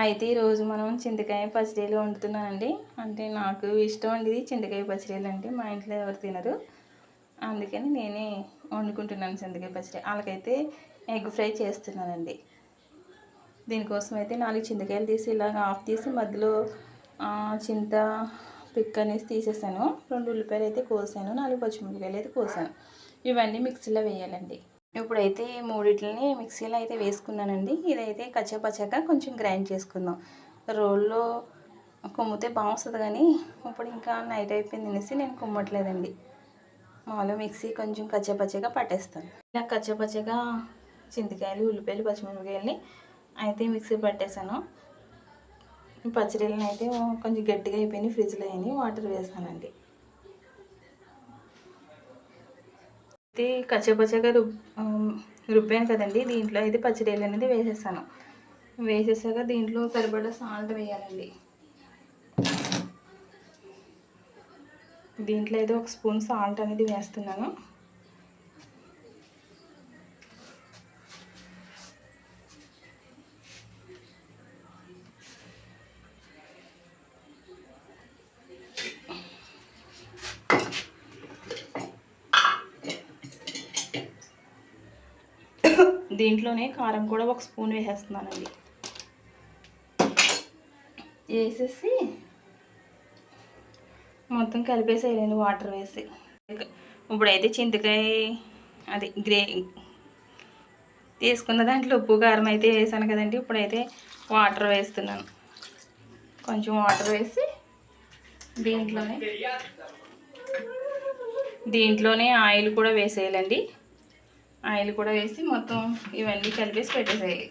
అయితే ఈరోజు మనం చింతకాయ పచ్చడీలు వండుతున్నానండి. అంటే నాకు ఇష్టం అండి ఇది చింతకాయ పచ్చడీలు అంటే మా ఇంట్లో ఎవరు తినరు. అందుకని నేనే వండుకుంటున్నాను చింతకాయ పచ్చడి. వాళ్ళకైతే ఎగ్ ఫ్రై చేస్తున్నానండి. దీనికోసం అయితే నాలుగు చింతకాయలు తీసి ఇలాగ ఆఫ్ తీసి మధ్యలో చింత పిక్ అనేసి తీసేసాను. రెండు ఉల్లిపాయలు అయితే కోసాను. నాలుగు పచ్చిమిరపకాయలు అయితే కోసాను. ఇవన్నీ మిక్సీలో వేయాలండి. ఇప్పుడైతే మూడిట్లని మిక్సీలో అయితే వేసుకున్నానండి. ఇదైతే కచ్చపచ్చగా కొంచెం గ్రైండ్ చేసుకుందాం. రోల్లో కుమ్మితే బాగుంటుంది కానీ ఇప్పుడు ఇంకా నైట్ అయిపోయింది అనేసి నేను కుమ్మట్లేదండి. మామూలుగా మిక్సీ కొంచెం కచ్చపచ్చగా పట్టేస్తాను. ఇలా కచ్చపచ్చగా చింతకాయలు ఉల్లిపాయలు పచ్చిమిరపకాయలని అయితే మిక్సీ పట్టేశాను పచ్చడిలను అయితే కొంచెం గట్టిగా అయిపోయినాయి ఫ్రిడ్జ్లో అయినాయి వాటర్ వేసానండి. ఇది కచ్చపచ్చగా రుబ్ రుబ్బాను కదండి. దీంట్లో అయితే పచ్చడిలు అనేది వేసేసాను వేసేసాక దీంట్లో సరిపడా సాల్ట్ వేయాలండి. దీంట్లో అయితే ఒక స్పూన్ సాల్ట్ అనేది వేస్తున్నాను. దీంట్లోనే కారం కూడా ఒక స్పూన్ వేసేస్తున్నానండి. వేసేసి మొత్తం కలిపేసేయాలండి వాటర్ వేసి. ఇప్పుడైతే చింతకాయ అది గ్రే తీసుకున్న దాంట్లో ఉప్పు కారం అయితే వేసాను కదండి ఇప్పుడైతే వాటర్ వేస్తున్నాను. కొంచెం వాటర్ వేసి దీంట్లోనే దీంట్లోనే ఆయిల్ కూడా వేసేయాలండి. ఆయిల్ కూడా వేసి మొత్తం ఇవన్నీ కలిపేసి పెట్టేసేయాలి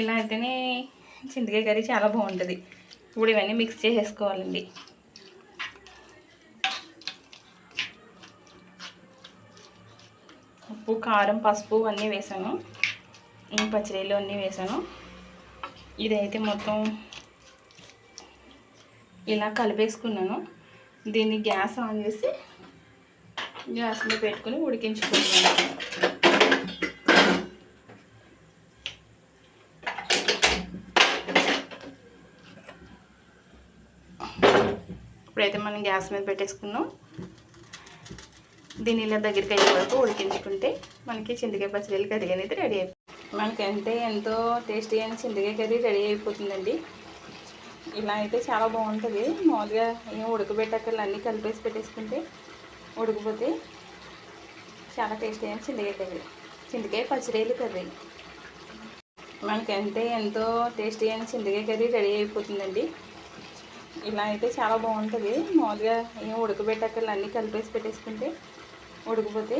ఇలా అయితేనే చింతకాయ కర్రీ చాలా బాగుంటుంది. ఇప్పుడు ఇవన్నీ మిక్స్ చేసేసుకోవాలండి. ఉప్పు కారం పసుపు అన్నీ వేసాను. ఈ పచ్చడిలో అన్నీ వేసాను. ఇదైతే మొత్తం ఇలా కలిపేసుకున్నాను. దీన్ని గ్యాస్ ఆన్ చేసి గ్యాస్ మీద పెట్టుకుని ఉడికించుకుంటున్నాను ఇప్పుడైతే మనం గ్యాస్ మీద పెట్టేసుకున్నాం దీని ఇలా దగ్గరికి అయ్యే వరకు ఉడికించుకుంటే మనకి చింతకాయ పచ్చడి కర్రీ అనేది రెడీ అయిపోతుంది మనకంటే ఎంతో టేస్టీ అయిన చింతకాయ కర్రీ రెడీ అయిపోతుందండి. ఇలా అయితే చాలా బాగుంటుంది. మామూలుగా ఏం అన్నీ కలిపేసి పెట్టేసుకుంటే ఉడికిపోతే చాలా టేస్టీ అయిన చింతకాయ కర్రీ. చింతకాయ పచ్చడిలు కర్రీ. మనకంటే ఎంతో టేస్టీ అయిన చింతకాయ కర్రీ రెడీ అయిపోతుందండి. ఇలా అయితే చాలా బాగుంటుంది. మామూలుగా ఏం ఉడకబెట్టాక అన్నీ కలిపేసి పెట్టేసుకుంటే ఉడికిపోతే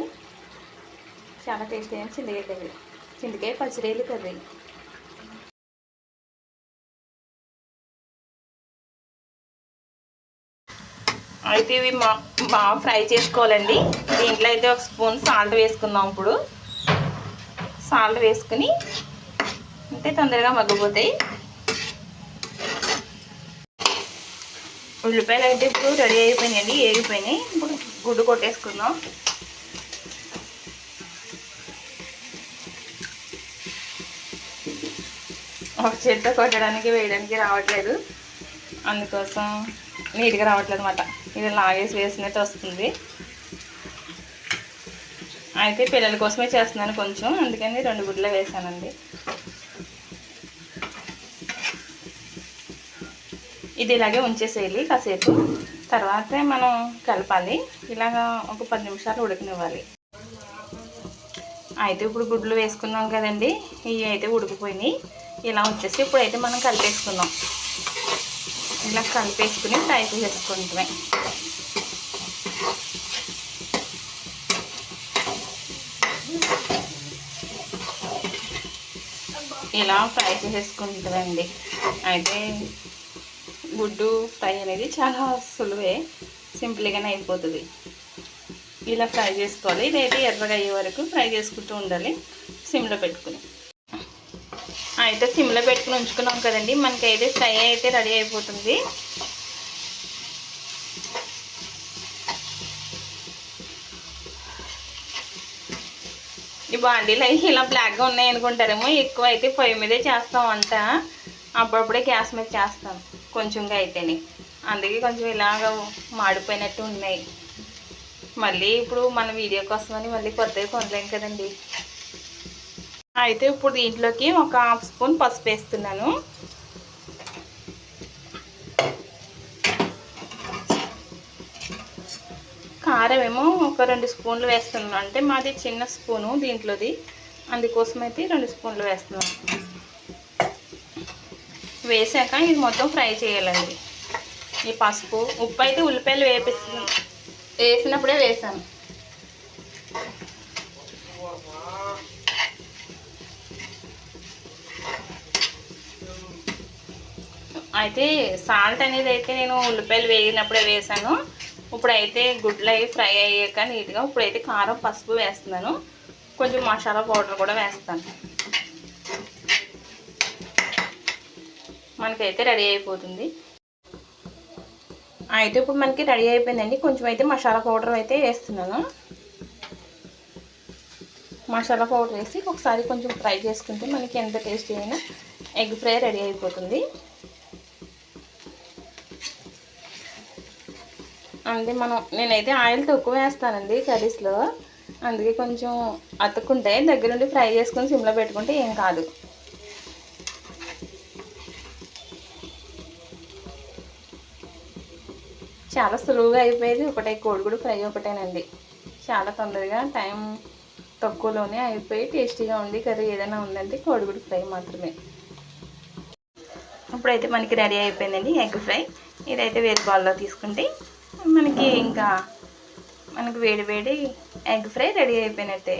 చాలా టేస్టీ అయిన చింతకాయ కర్రీ. చింతకాయ పచ్చడిలు కర్రీ. అయితే ఇవి మా బాగా ఫ్రై చేసుకోవాలండి. దీంట్లో అయితే ఒక స్పూన్ సాల్ట్ వేసుకుందాం ఇప్పుడు. సాల్ట్ వేసుకుని అంటే తొందరగా మగ్గిపోతాయి. ఉల్లిపాయలు అయితే ఇప్పుడు రెడీ అయిపోయినాయండి ఏగిపోయినాయి. ఇప్పుడు గుడ్డు కొట్టేసుకుందాం. ఒక చేత్తో కొట్టడానికి వేయడానికి రావట్లేదు. అందుకోసం నీట్గా రావట్లేదు అనమాట ఇది లాగేసి వేసినట్టు వస్తుంది. అయితే పిల్లల కోసమే చేస్తున్నాను కొంచెం. అందుకని రెండు గుడ్లు వేసానండి. ఇది ఇలాగే ఉంచేసేయాలి కాసేపు. తర్వాత మనం కలపాలి. ఇలాగా ఒక పది నిమిషాలు ఉడకనివ్వాలి. అయితే ఇప్పుడు గుడ్లు వేసుకున్నాం కదండి. ఇవి అయితే ఉడికిపోయినాయి. ఇలా వచ్చేసి ఇప్పుడైతే మనం కలిపేసుకుందాం. ఇలా కలిపేసుకుని ఫ్రై చేసేసుకుంటామే. ఇలా ఫ్రై చేసేసుకుంటుందండి అయితే గుడ్డు ఫ్రై అనేది చాలా సులువే సింపుల్గానే అయిపోతుంది. ఇలా ఫ్రై చేసుకోవాలి. ఇదైతే ఎర్రగా అయ్యే వరకు ఫ్రై చేసుకుంటూ ఉండాలి సిమ్లో పెట్టుకుని. అయితే సిమ్లో పెట్టుకుని ఉంచుకున్నాం కదండి. మనకి అయితే ఫ్రై అయితే రెడీ అయిపోతుంది. ఈ బాండీలు అయితే ఇలా బ్లాక్గా ఉన్నాయి అనుకుంటారేమో. ఎక్కువ అయితే పొయ్యి మీదే చేస్తాం అంట అప్పుడప్పుడే గ్యాస్ మీద చేస్తాం. కొంచెంగా అయితేనే. అందుకే కొంచెం ఇలాగ మాడిపోయినట్టు ఉన్నాయి. మళ్ళీ ఇప్పుడు మన వీడియో కోసమని మళ్ళీ కొత్తగా కొనలేం కదండి. అయితే ఇప్పుడు దీంట్లోకి ఒక హాఫ్ స్పూన్ పసుపు వేస్తున్నాను. కారం ఏమో ఒక రెండు స్పూన్లు వేస్తున్నాను. అంటే మాది చిన్న స్పూను దీంట్లోది. అందుకోసం అయితే రెండు స్పూన్లు వేస్తున్నాను. వేసాక ఇది మొత్తం ఫ్రై చేయాలండి. ఈ పసుపు ఉప్పు అయితే ఉల్లిపాయలు వేపిస్తున్నాను వేసినప్పుడే వేసాను. అయితే సాల్ట్ అనేది అయితే నేను ఉల్లిపాయలు వేగినప్పుడే వేసాను. ఇప్పుడైతే గుడ్లు అవి ఫ్రై అయ్యాక నీట్గా ఇప్పుడైతే కారం పసుపు వేస్తున్నాను. కొంచెం మసాలా పౌడర్ కూడా వేస్తాను. మనకైతే రెడీ అయిపోతుంది. అయితే ఇప్పుడు మనకి రెడీ అయిపోయిందండి. కొంచెం అయితే మసాలా పౌడర్ అయితే వేస్తున్నాను. మసాలా పౌడర్ వేసి ఒకసారి కొంచెం ఫ్రై చేసుకుంటే మనకి ఎంత టేస్టీ అయినా ఎగ్ ఫ్రై రెడీ అయిపోతుంది. అంటే మనం నేనైతే ఆయిల్ తక్కువ వేస్తానండి కర్రీస్లో. అందుకే కొంచెం అతుక్కుంటే దగ్గరుండి ఫ్రై చేసుకొని సిమ్లో పెట్టుకుంటే ఏం కాదు. చాలా సులువుగా అయిపోయేది ఒకటే కోడిగుడు ఫ్రై ఒకటేనండి. చాలా తొందరగా టైం తక్కువలోనే అయిపోయి టేస్టీగా ఉంది కర్రీ. ఏదైనా ఉందంటే కోడిగుడు ఫ్రై మాత్రమే. ఇప్పుడైతే మనకి రెడీ అయిపోయిందండి ఎగ్ ఫ్రై. ఇదైతే వేరే బాల్లో తీసుకుంటే మనకి ఇంకా మనకి వేడి వేడి ఎగ్ ఫ్రై రెడీ అయిపోయినట్టే.